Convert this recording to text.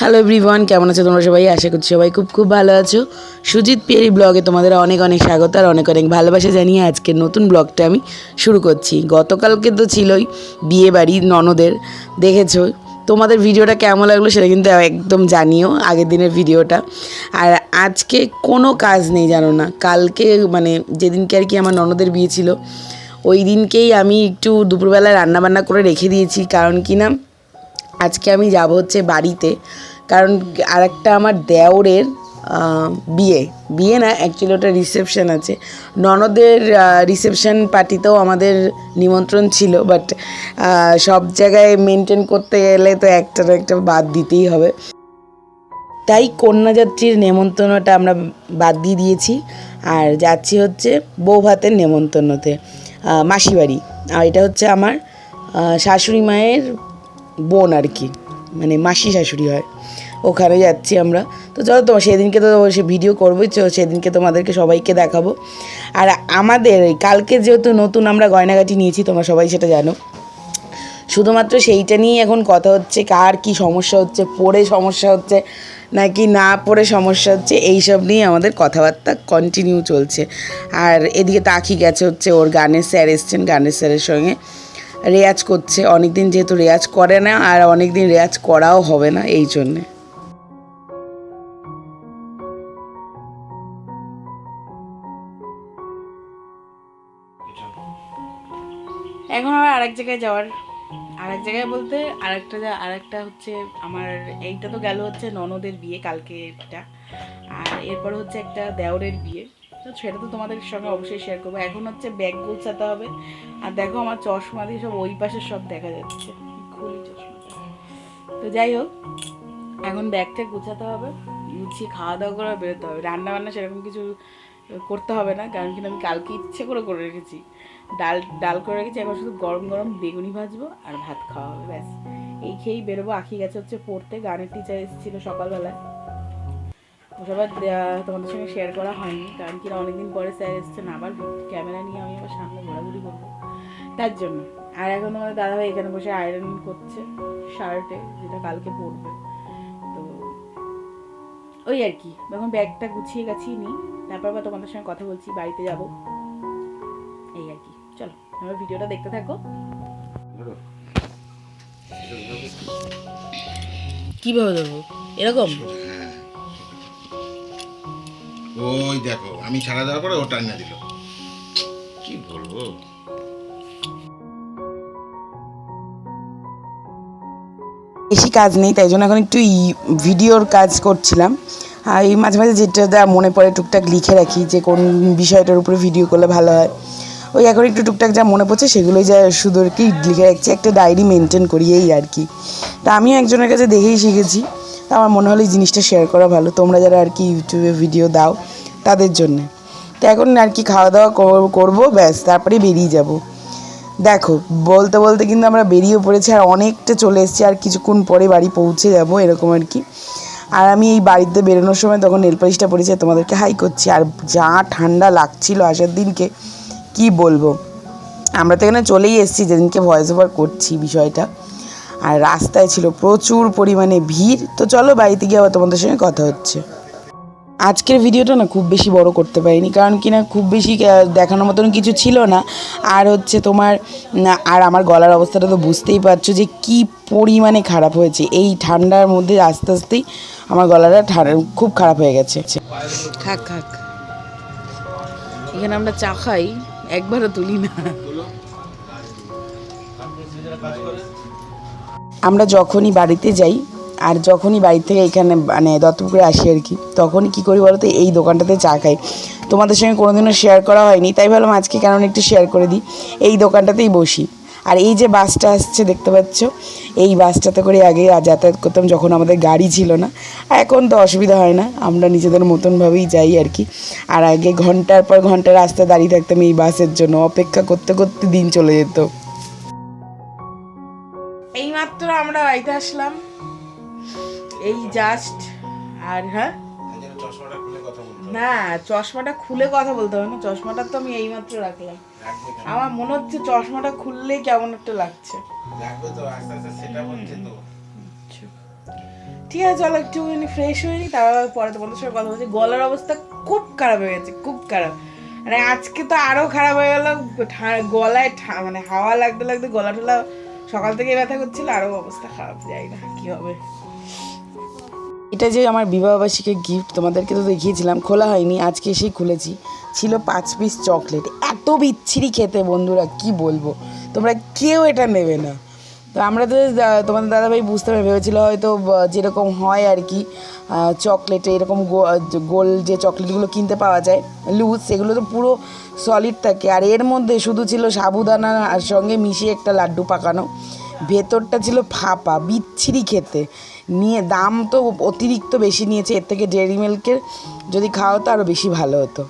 Hello everyone কেমন আছো তোমরা সবাই? আশা করছি সবাই খুব খুব ভালো আছো। সুজিত পিয়ারি ব্লগে তোমাদের অনেক অনেক স্বাগত আর অনেক অনেক ভালোবাসা জানিয়ে আজকের নতুন ব্লগটা আমি শুরু করছি। গতকালকে তো ছিলই বিয়ে বাড়ি ননদের, দেখেছ? তোমাদের ভিডিওটা কেমন লাগল সেটা কিন্তু একদম জানিও আগের দিনের ভিডিওটা। আর আজকে কোনো কাজ নেই, জানো না। কালকে মানে যেদিনকে আর কি আমার ননদের বিয়ে ছিল, ওই দিনকেই আমি একটু দুপুরবেলা রান্নাবান্না করে রেখে দিয়েছি। কারণ কি না আজকে আমি যাব হচ্ছে বাড়িতে। কারণ আরেকটা আমার দেওরের বিয়ে। বিয়ে না অ্যাকচুয়ালি ওটা রিসেপশান আছে। ননদের রিসেপশান পার্টিতেও আমাদের নিমন্ত্রণ ছিল বাট সব জায়গায় মেনটেন করতে গেলে তো একটা না একটা বাদ দিতেই হবে। তাই কন্যাযাত্রীর নেমন্তন্নটা আমরা বাদ দিয়ে দিয়েছি। আর যাচ্ছি হচ্ছে বউ ভাতের নেমন্তন্নতে মাসিবাড়ি। আর এটা হচ্ছে আমার শাশুড়ি মায়ের বোন আর কি মানে মাসি শাশুড়ি হয়। ওখানে যাচ্ছি আমরা। তো চলো তো সেদিনকে তো সে ভিডিও করবোই সেদিনকে তোমাদেরকে সবাইকে দেখাবো। আর আমাদের কালকে যেহেতু নতুন আমরা গয়নাগাটি নিয়েছি, তোমরা সবাই সেটা জানো। শুধুমাত্র সেইটা নিয়েই এখন কথা হচ্ছে, কার কি সমস্যা হচ্ছে, পড়ে সমস্যা হচ্ছে, নাকি না পড়ে সমস্যা হচ্ছে, এইসব নিয়ে আমাদের কথাবার্তা কন্টিনিউ চলছে। আর এদিকে তাকি গেছে হচ্ছে ওর গানের স্যার এসছেন, গানের স্যারের সঙ্গে। রেয়াজ করছে। অনেক দিন যেহেতু রেয়াজ করে না, আর অনেক দিন রেয়াজ করাও হবে না এই জন্যে। এখন আবার আরেক জায়গায় যাওয়ার। আরেক জায়গায় বলতে আরেকটা আরেকটা হচ্ছে আমার, এইটা তো গেল হচ্ছে ননদের বিয়ে কালকে এটা আর এরপর হচ্ছে একটা দেওরের বিয়ে। তো সেটা তো তোমাদের সঙ্গে অবশ্যই শেয়ার করব। এখন হচ্ছে ব্যাগ গোছাতে হবে। আর দেখো আমার চশমা দিয়ে সব ওই পাশে সব দেখা যাচ্ছে। খুলি চশমাটা তো যাই হোক, এখন ব্যাগটা গুছাতে হবে। গুছিয়ে খাওয়া দাওয়া করে বেরোতে হবে। রান্না বান্না সেরকম কিছু করতে হবে না, কারণ কিন্তু আমি কালকে ইচ্ছে করে করে রেখেছি। ডাল ডাল করে রেখেছি। এখন শুধু গরম গরম বেগুনি ভাজবো আর ভাত খাওয়া হবে, ব্যাস। এই খেয়েই বেরোবো। আখি গেছে হচ্ছে পড়তে। গানের টিচার এসেছিল সকালবেলায়। দেয়া- তোমাদের সঙ্গে শেয়ার করা হয়নি। কারণ কি না অনেকদিন পরে স্যার এসছেন আবার ক্যামেরা নিয়ে আমি আবার সামনে ঘোরাঘুরি করব। তার জন্য। আর এখন তোমাদের দাদাভাই এখানে বসে আয়রন করছে শার্টে যেটা কালকে পরবে। তো ওই আর কি। এখন ব্যাগটা গুছিয়ে গাছিয়ে নিই। তারপর আবার তোমাদের সঙ্গে কথা বলছি বাড়িতে যাব। এই আর কি। চলো আমার ভিডিওটা দেখতে থাকো। কীভাবে দেবো এরকম? ওই দেখো আমি ছাড়া দেওয়ার পরে ও টান্না দিল। কি বলব? বেশি কাজ নেই তাই জন্য এখন একটু ই- ভিডিওর কাজ করছিলাম। আর এই মাঝে মাঝে যেটা যা মনে পড়ে টুকটাক লিখে রাখি যে কোন বিষয়টার উপরে ভিডিও করলে ভালো হয়। ওই এখন একটু টুকটাক যা মনে পড়ছে সেগুলোই যা শুধু আর কি লিখে রাখছি একটা ডায়েরি মেনটেন করি এই আর কি। তা আমিও একজনের কাছে দেখেই শিখেছি। তা আমার মনে হলো এই জিনিসটা শেয়ার করা ভালো। তোমরা যারা আর কি ইউটিউবে ভিডিও দাও, তাদের জন্যে। তো এখন আর কি খাওয়া দাওয়া কর- করব, ব্যাস তারপরে বেরিয়ে যাব। দেখো, বলতে বলতে কিন্তু আমরা বেরিয়ে পড়েছি আর অনেকটা চলে এসেছি, আর কিছুক্ষণ পরে বাড়ি পৌঁছে যাব, এরকম আর কি। আর আমি এই বাড়িতে বেরোনোর সময় তখন নেল পালিশটা পরেছি আর তোমাদেরকে হাই করছি। আর যা ঠান্ডা লাগছিল আসার দিনকে, কি বলব? আমরা তো এখানে চলেই এসেছি, যেদিনকে ভয়েস ওভার করছি বিষয়টা। আর রাস্তায় ছিল প্রচুর পরিমাণে ভিড়। তো চলো বাড়িতে গিয়ে আবার তোমাদের সঙ্গে কথা হচ্ছে। আজকের ভিডিওটা না খুব বেশি বড় করতে পারিনি, কারণ কি না খুব বেশি দেখানোর মতন কিছু ছিল না। আর হচ্ছে তোমার আর আমার গলার অবস্থাটা তো বুঝতেই পারছ যে কি পরিমাণে খারাপ হয়েছে। এই ঠান্ডার মধ্যে আস্তে আস্তেই আমার গলাটা খুব খারাপ হয়ে গেছে। খাক খাক এখানে আমরা চা খাই, একবারও তুলি না। আমরা যখনই বাড়িতে যাই, আর যখনই বাড়ি থেকে এখানে মানে দত্তপুকুরে আসি আর কি, তখনই কী করি বলো তো এই দোকানটাতে চা খাই। তোমাদের সঙ্গে কোনোদিনও শেয়ার করা হয়নি, তাই ভাবলাম আজকে কেন একটু শেয়ার করে দিই। এই দোকানটাতেই বসি। আর এই যে বাসটা আসছে, দেখতে পাচ্ছ? এই বাসটাতে করে আগে যাতায়াত করতাম যখন আমাদের গাড়ি ছিল না। এখন তো অসুবিধা হয় না, আমরা নিজেদের মতনভাবেই যাই আর কি। আর আগে ঘণ্টার পর ঘণ্টা রাস্তায় দাঁড়িয়ে থাকতাম এই বাসের জন্য, অপেক্ষা করতে করতে দিন চলে যেত। আমরা বাড়িতে আসলাম। এই জাস্ট আর হ্যাঁ? না চশমাটা খুলে কথা বলতে হবে না চশমাটা তো আমি এইমাত্র রাখলাম। আমার মনে হচ্ছে চশমাটা খুললেই কেমন একটা লাগছে। ঠিক আছে চলো একটুখানি ফ্রেশ হয়ে নি তারপর পরে তোমাদের সঙ্গে কথা বলছি। গলার অবস্থা খুব খারাপ হয়ে গেছে খুব খারাপ। মানে আজকে তো আরও খারাপ হয়ে গেল গলায় মানে হাওয়া লাগতে লাগতে গলা টলা সকাল থেকে ব্যথা করছিল আরও অবস্থা খারাপ, যাই না, কি হবে? এটা যে আমার বিবাহবাসীকে গিফট তোমাদেরকে তো দেখিয়েছিলাম, খোলা হয়নি, আজকে এসেই খুলেছি। ছিল পাঁচ পিস চকলেট এত বিচ্ছিরি খেতে বন্ধুরা, কি বলব? তোমরা কেউ এটা নেবে না। তো আমরা তো তোমাদের দাদাভাই বুঝতে পারে ভেবেছিল হয়তো যেরকম হয় আর কি চকলেটে এরকম গোল যে চকলেটগুলো কিনতে পাওয়া যায়, লুজ, সেগুলো তো পুরো সলিড থাকে। আর এর মধ্যে শুধু ছিল সাবুদানা আর সঙ্গে মিশিয়ে একটা লাড্ডু পাকানো। ভেতরটা ছিল ফাঁপা, বিচ্ছিরি খেতে। নিয়ে দাম তো অতিরিক্ত বেশি নিয়েছে, এর থেকে ডেয়ারি মিল্কের যদি খাওয়া তো আরও বেশি ভালো হতো।